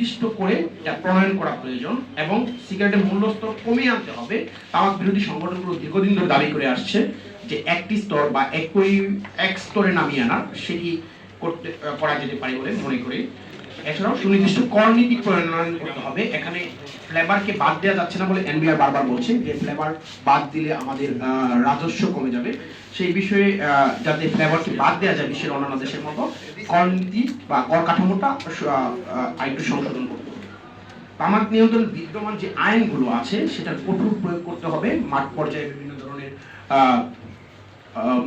সুনির্দিষ্ট করে এটা প্রণয়ন করা প্রয়োজন এবং সিগারেটের মূল্যস্তর কমিয়ে আনতে হবে। তামাক বিরোধী সংগঠনগুলো দীর্ঘদিন ধরে দাবি করে আসছে যে একটি স্তর বা একই, এক স্তরে নামিয়ে আনা সেটি করতে, করা যেতে পারে বলে মনে করি। এছাড়াও সুনির্দিষ্ট করনীতি প্রণয়ন করতে হবে। এখানে ফ্লেভারকে বাদ দেওয়া যাচ্ছে না বলে এনবিআর বারবার বলছে যে ফ্লেভার বাদ দিলে আমাদের রাজস্ব কমে যাবে। সেই বিষয়ে যাতে ফ্লেভারকে বাদ দেওয়া যায় বিশ্বের অন্যান্য দেশের মতো করনীতি বা কর কাঠামোটা আরেকটু সংশোধন করতে হবে। তামাক নিয়ন্ত্রণ বিদ্যমান যে আইনগুলো আছে, সেটার কঠোর প্রয়োগ করতে হবে। মাঠ পর্যায়ে বিভিন্ন ধরনের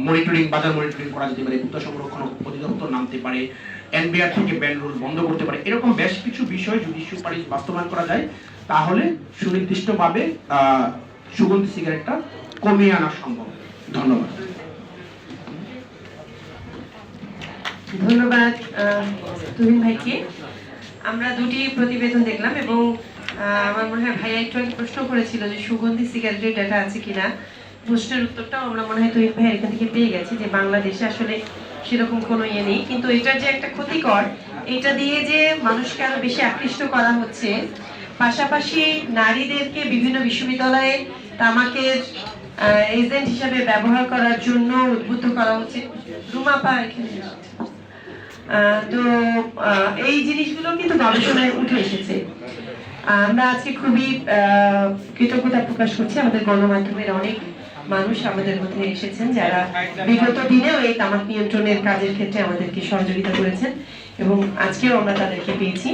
মনিটরিং বাজার মনিটরিং করা যেতে পারে ভূত সংরক্ষণ অধিদপ্তর নামতে পারে এনবিআর থেকে ব্যান রুল বন্ধ করতে পারে। এরকম বেশ কিছু বিষয় যদি সুপারিশ বাস্তবায়ন করা যায়। তাহলে সুনির্দিষ্টভাবে সুগন্ধি সিগারেটটা কমিয়ে আনা সম্ভব। ধন্যবাদ। ধন্যবাদ তুহিন ভাইকে। আমরা দুটি প্রতিবেদন দেখলাম এবং আমার মনে হয় ভাইয়া একটু আগে প্রশ্ন করেছিল যে সুগন্ধি সিগারেটের ডাটা আছে কিনা। প্রশ্নের উত্তরটাও আমরা মনে হয় তুহিন ভাইয়ের এখান থেকে পেয়ে গেছি যে বাংলাদেশে আসলে সেরকম কোনো ইয়ে নেই। কিন্তু এটার যে একটা ক্ষতিকর এটা দিয়ে যে মানুষকে আরও বেশি আকৃষ্ট করা হচ্ছে, পাশাপাশি নারীদেরকে বিভিন্ন বিশ্ববিদ্যালয়ে তামাকের এজেন্ট হিসাবে ব্যবহার করার জন্য উদ্বুদ্ধ করা হচ্ছে। রুমাপা এখানে। তো এই জিনিসগুলো কিন্তু গবেষণায় উঠে এসেছে। আমরা আজকে খুবই কৃতজ্ঞতা প্রকাশ করছি আমাদের গণমাধ্যমের অনেক মানুষ আমাদের মধ্যে এসেছেন যারা বিগত দিনেও এই তামাক নিয়ন্ত্রণের কাজের ক্ষেত্রে আমাদেরকে সহযোগিতা করেছেন এবং আজকেও আমরা তাদেরকে পেয়েছি।